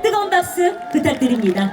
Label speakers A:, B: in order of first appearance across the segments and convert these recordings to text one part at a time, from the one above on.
A: 뜨거운 박수 부탁드립니다.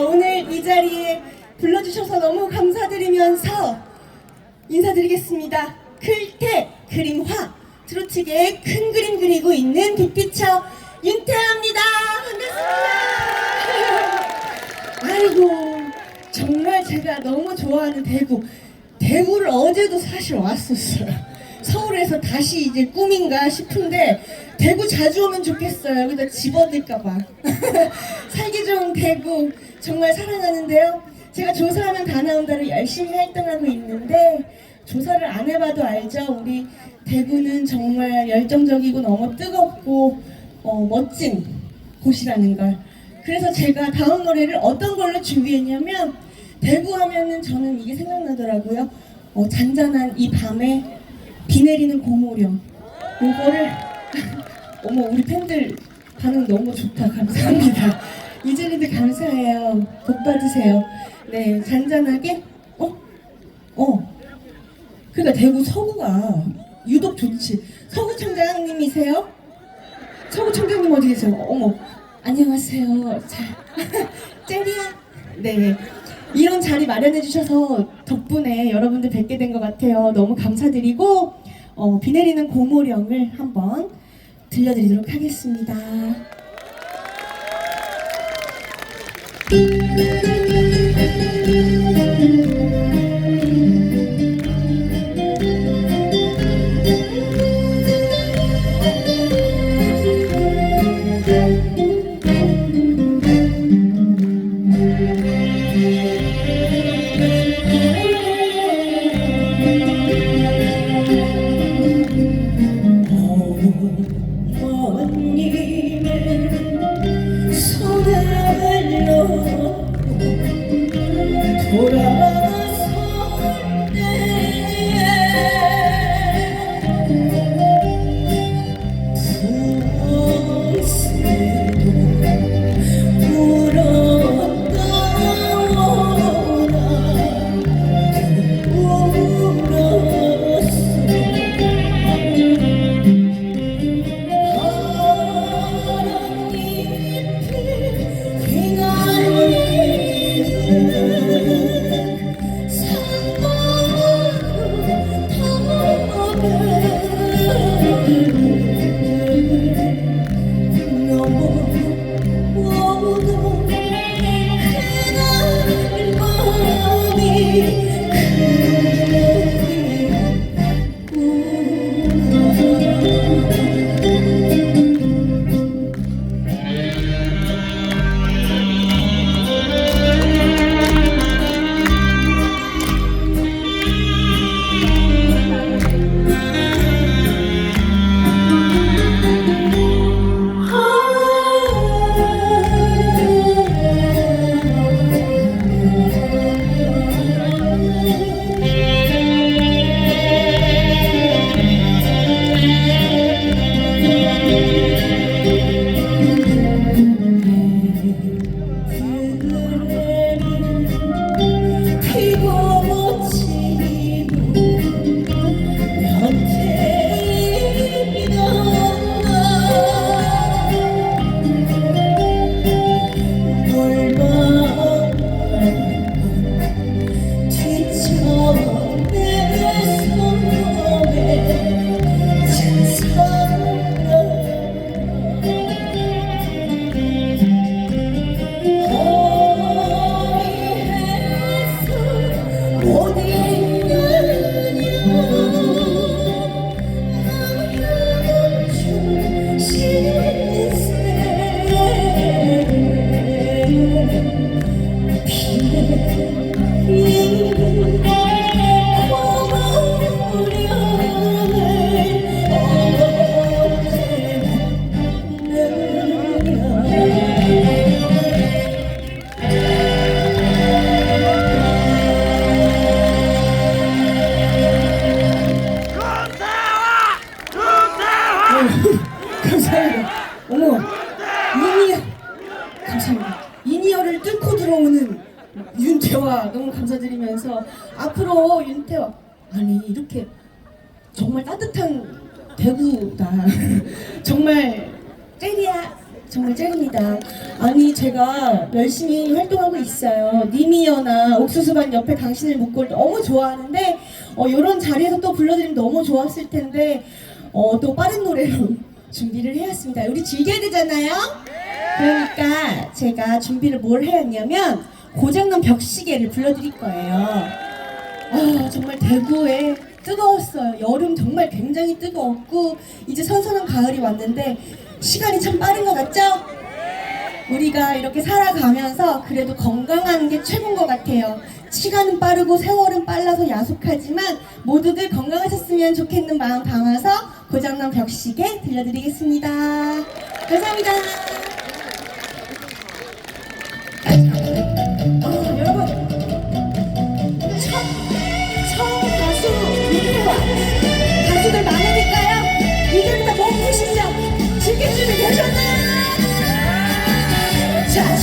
B: 오늘 이 자리에 불러주셔서 너무 감사드리면서 인사드리겠습니다. 클테 그림화 트로트계의 큰 그림 그리고 있는 빅피처 윤태아입니다. 반갑습니다. 아이고 정말 제가 너무 좋아하는 대구. 대구를 어제도 사실 왔었어요 서울에서 다시 이제 꿈인가 싶은데 대구 자주 오면 좋겠어요. 여기다 집어들까봐. 살기 좋은 대구 정말 사랑하는데요. 제가 조사하면 다 나온다를 열심히 활동하고 있는데 조사를 안 해봐도 알죠? 우리 대구는 정말 열정적이고 너무 뜨겁고 어, 멋진 곳이라는 걸. 그래서 제가 다음 노래를 어떤 걸로 준비했냐면 대구 하면은 저는 이게 생각나더라고요. 어, 잔잔한 이 밤에 비 내리는 고모령. 이거를 어머 우리 팬들 반응 너무 좋다. 감사합니다. 이재리도 감사해요. 복 받으세요. 네 잔잔하게 어? 어. 그러니까 대구 서구가 유독 좋지. 서구 청장님이세요? 서구 청장님 어디 계세요? 어머, 안녕하세요. 자, 젤리야. 네. 이런 자리 마련해 주셔서 덕분에 여러분들 뵙게 된 것 같아요. 너무 감사드리고 어, 비 내리는 고모령을 한번 들려드리도록 하겠습니다. 니미어나 옥수수반 옆에 당신을 묻고 너무 좋아하는데 어, 이런 자리에서 또 불러드리면 너무 좋았을 텐데 어, 또 빠른 노래로 준비를 해왔습니다. 우리 즐겨야 되잖아요. 그러니까 제가 준비를 뭘 해왔냐면 고장난 벽시계를 불러드릴 거예요. 아 정말 대구에 뜨거웠어요. 여름 정말 굉장히 뜨거웠고 이제 선선한 가을이 왔는데 시간이 참 빠른 것 같죠? 우리가 이렇게 살아가면서 그래도 건강한 게 최고인 것 같아요. 시간은 빠르고 세월은 빨라서 야속하지만 모두들 건강하셨으면 좋겠는 마음 담아서 고장난 벽시계 들려드리겠습니다. 감사합니다. 어, 여러분 첫, 가수 이태원 가수들 많으니까요 이제부터 몸 푸시죠 준비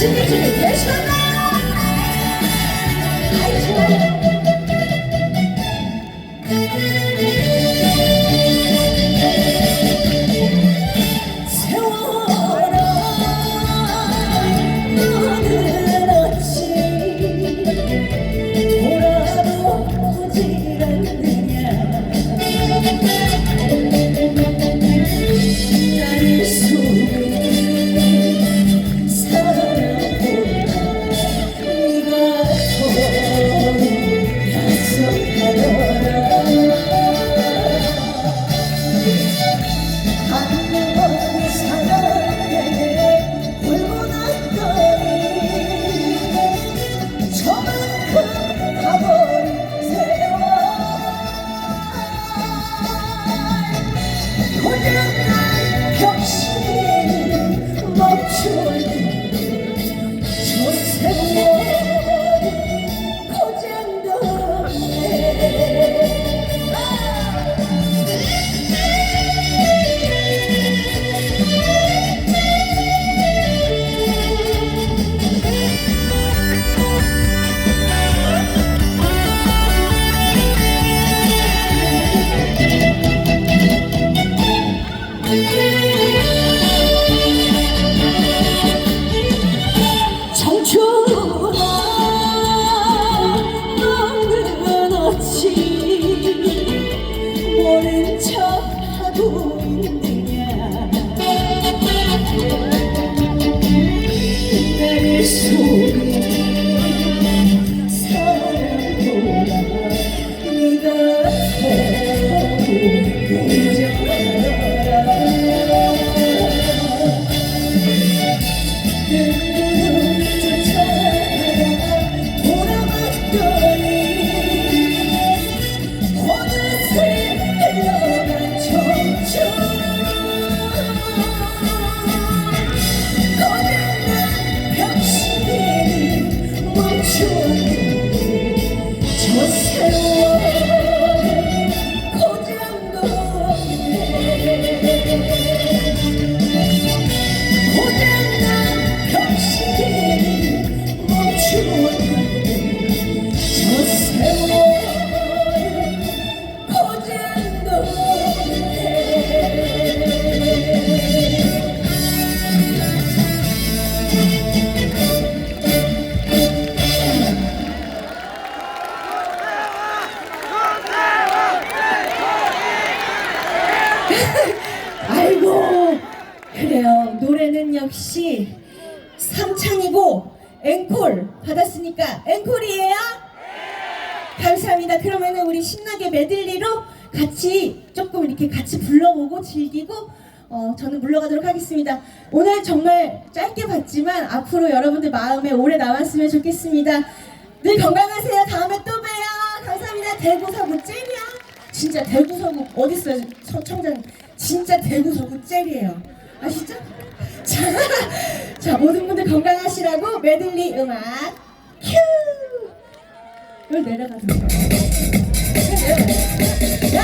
B: 자 즐길 준 어,
A: 저는 물러가도록 하겠습니다. 오늘 정말 짧게 봤지만 앞으로 여러분들 마음에 오래 남았으면 좋겠습니다. 늘 건강하세요. 다음에 또 봬요. 감사합니다. 대구 서구 젤이야. 진짜 대구 서구 어디 있어요? 서청장 진짜 대구 서구 젤이에요. 아시죠? 자, 자 모든 분들 건강하시라고 메들리 음악 큐. 이걸 내려가서. 야,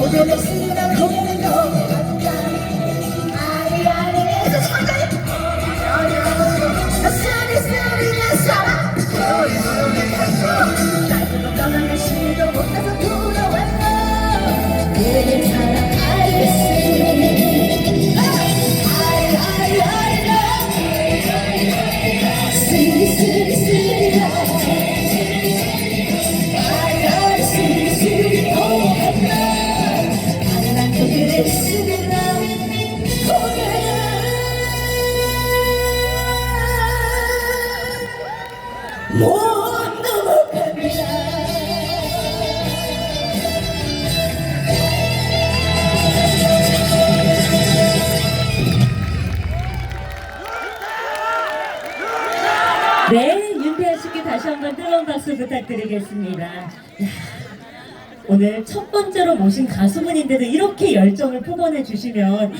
A: 고개를 쓰라 고개를 넘
C: 박수 부탁드리겠습니다. 야, 오늘 첫 번째로 모신 가수분인데도 이렇게 열정을 포번해 주시면